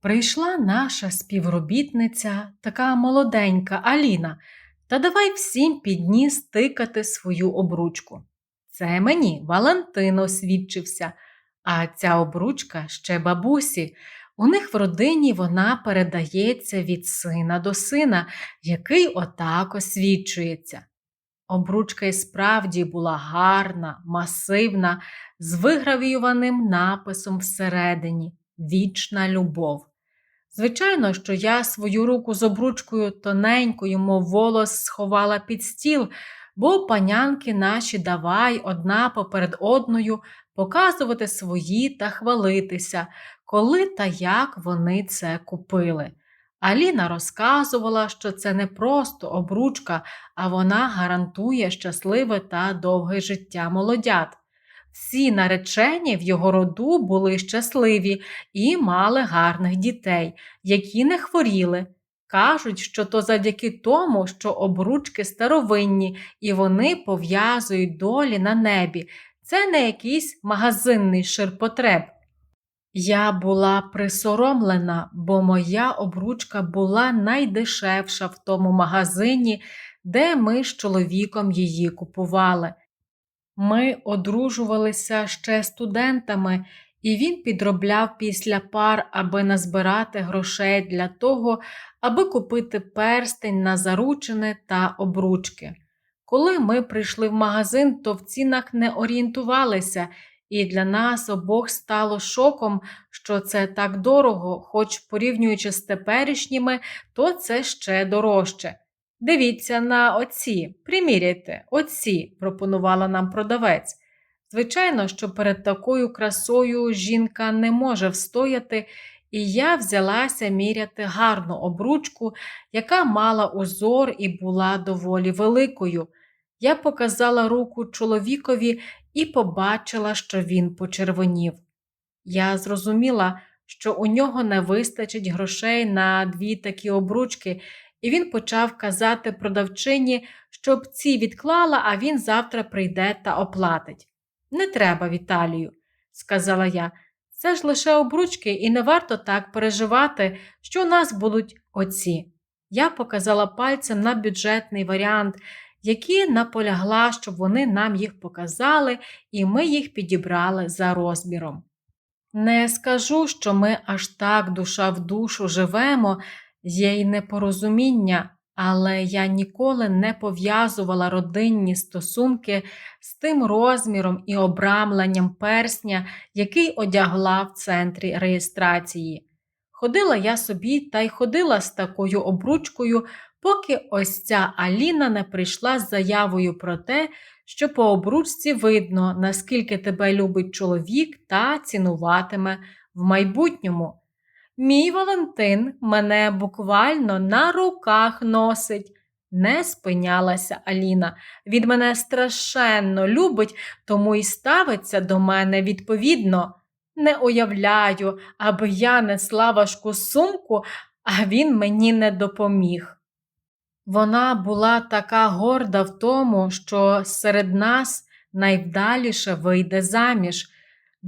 Прийшла наша співробітниця, така молоденька Аліна, та давай всім підніс тикати свою обручку. Це мені Валентин освідчився, а ця обручка ще бабусі. У них в родині вона передається від сина до сина, який отак освічується. Обручка і справді була гарна, масивна, з вигравіюваним написом всередині Вічна любов. Звичайно, що я свою руку з обручкою тоненькою, мов волос, сховала під стіл, бо панянки наші давай одна поперед одною показувати свої та хвалитися, коли та як вони це купили. Аліна розказувала, що це не просто обручка, а вона гарантує щасливе та довге життя молодят. Всі наречені в його роду були щасливі і мали гарних дітей, які не хворіли. Кажуть, що то завдяки тому, що обручки старовинні і вони пов'язують долі на небі. Це не якийсь магазинний ширпотреб. Я була присоромлена, бо моя обручка була найдешевша в тому магазині, де ми з чоловіком її купували. Ми одружувалися ще студентами, і він підробляв після пар, аби назбирати грошей для того, аби купити перстень на заручини та обручки. Коли ми прийшли в магазин, то в цінах не орієнтувалися, і для нас обох стало шоком, що це так дорого, хоч порівнюючи з теперішніми, то це ще дорожче. Дивіться на оці, приміряйте, оці, пропонувала нам продавець. Звичайно, що перед такою красою жінка не може встояти, і я взялася міряти гарну обручку, яка мала узор і була доволі великою. Я показала руку чоловікові і побачила, що він почервонів. Я зрозуміла, що у нього не вистачить грошей на дві такі обручки, і він почав казати продавчині, щоб ці відклала, а він завтра прийде та оплатить. Не треба, Віталію, сказала я. Це ж лише обручки, і не варто так переживати, що у нас будуть оці. Я показала пальцем на бюджетний варіант, який наполягла, щоб вони нам їх показали, і ми їх підібрали за розміром. Не скажу, що ми аж так душа в душу живемо, є й непорозуміння, але я ніколи не пов'язувала родинні стосунки з тим розміром і обрамленням персня, який одягла в центрі реєстрації. Ходила я собі та й ходила з такою обручкою, поки ось ця Аліна не прийшла з заявою про те, що по обручці видно, наскільки тебе любить чоловік та цінуватиме в майбутньому. Мій Валентин мене буквально на руках носить. Не спинялася Аліна. Від мене страшенно любить, тому й ставиться до мене відповідно. Не уявляю, аби я несла важку сумку, а він мені не допоміг. Вона була така горда в тому, що серед нас найвдаліше вийде заміж,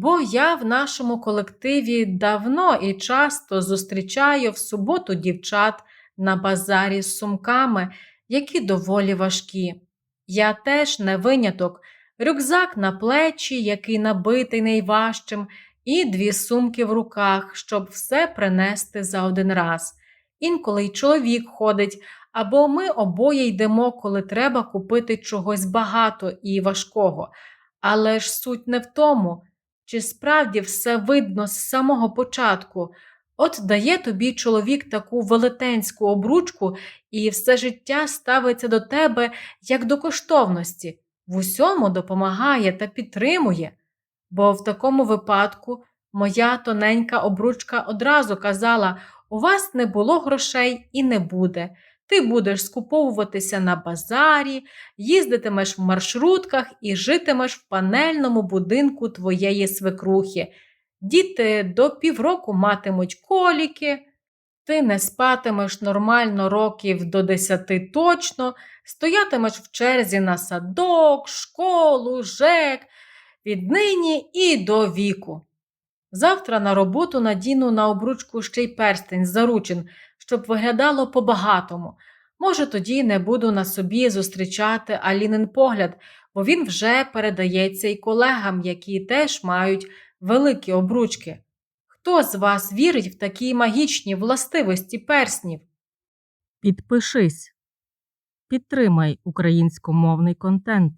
бо я в нашому колективі давно і часто зустрічаю в суботу дівчат на базарі з сумками, які доволі важкі. Я теж не виняток, рюкзак на плечі, який набитий найважчим, і дві сумки в руках, щоб все принести за один раз. Інколи й чоловік ходить або ми обоє йдемо, коли треба купити чогось багато і важкого. Але ж суть не в тому, чи справді все видно з самого початку. От дає тобі чоловік таку велетенську обручку і все життя ставиться до тебе як до коштовності, в усьому допомагає та підтримує. Бо в такому випадку моя тоненька обручка одразу казала: у вас не було грошей і не буде. Ти будеш скуповуватися на базарі, їздитимеш в маршрутках і житимеш в панельному будинку твоєї свекрухи. Діти до півроку матимуть коліки, ти не спатимеш нормально років до десяти точно, стоятимеш в черзі на садок, школу, жек, віднині і до віку. Завтра на роботу надіну на обручку ще й перстень заручин, щоб виглядало по-багатому. Може, тоді не буду на собі зустрічати Алінин погляд, бо він вже передається й колегам, які теж мають великі обручки. Хто з вас вірить в такі магічні властивості перснів? Підпишись. Підтримай українськомовний контент.